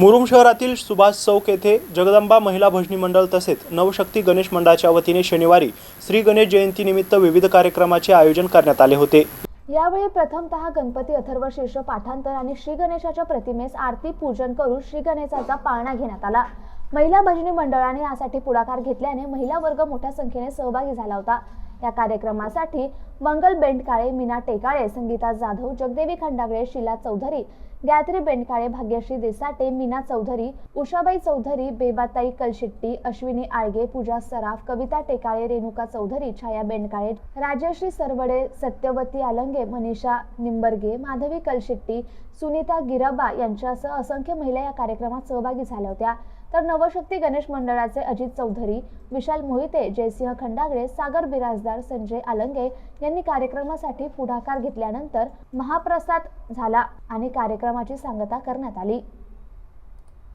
मुरुम शहरातील सुभाष चौक येथे जगदंबा महिला भजनी मंडळ तसेच नवशक्ती गणेश मंडळाच्या वतीने शनिवारी श्री गणेश जयंतीनिमित्त विविध कार्यक्रमाचे आयोजन करण्यात आले होते. यावेळी प्रथमतः गणपती अथर्व शीर्ष पाठांतर आणि श्री गणेशाच्या प्रतिमेस आरती पूजन करून श्री गणेशाचा पाळणा घेण्यात आला. महिला भजनी मंडळाने यासाठी पुढाकार घेतल्याने महिला वर्ग मोठ्या संख्येने सहभागी झाला होता. या कार्यक्रमासाठी मंगल बेंडकाळे मीना टेकाळे संगीता जाधव जगदेवी खंडागळे शिला चौधरी गायत्री बेंडकाळे भाग्यश्री देसाटे मीना चौधरी उषाबाई चौधरी बेबाताई कलशिट्टी अश्विनी आळगे पूजा सराफ कविता टेकाळे रेणुका चौधरी छाया बेंडकाळे राजश्री सरवडे सत्यवती आलंगे मनीषा निंबर्गे माधवी कलशिट्टी सुनीता गिराबा यांच्यासह असंख्य महिला या कार्यक्रमात सहभागी झाल्या होत्या. तर नवशक्ती गणेश मंडळाचे अजित चौधरी विशाल मोहिते जयसिंह खंडागळे सागर बिराजदार संजय आलंगे यांनी कार्यक्रमासाठी पुढाकार घेतल्यानंतर महाप्रसाद झाला आणि कार्यक्रमाची सांगता करण्यात आली.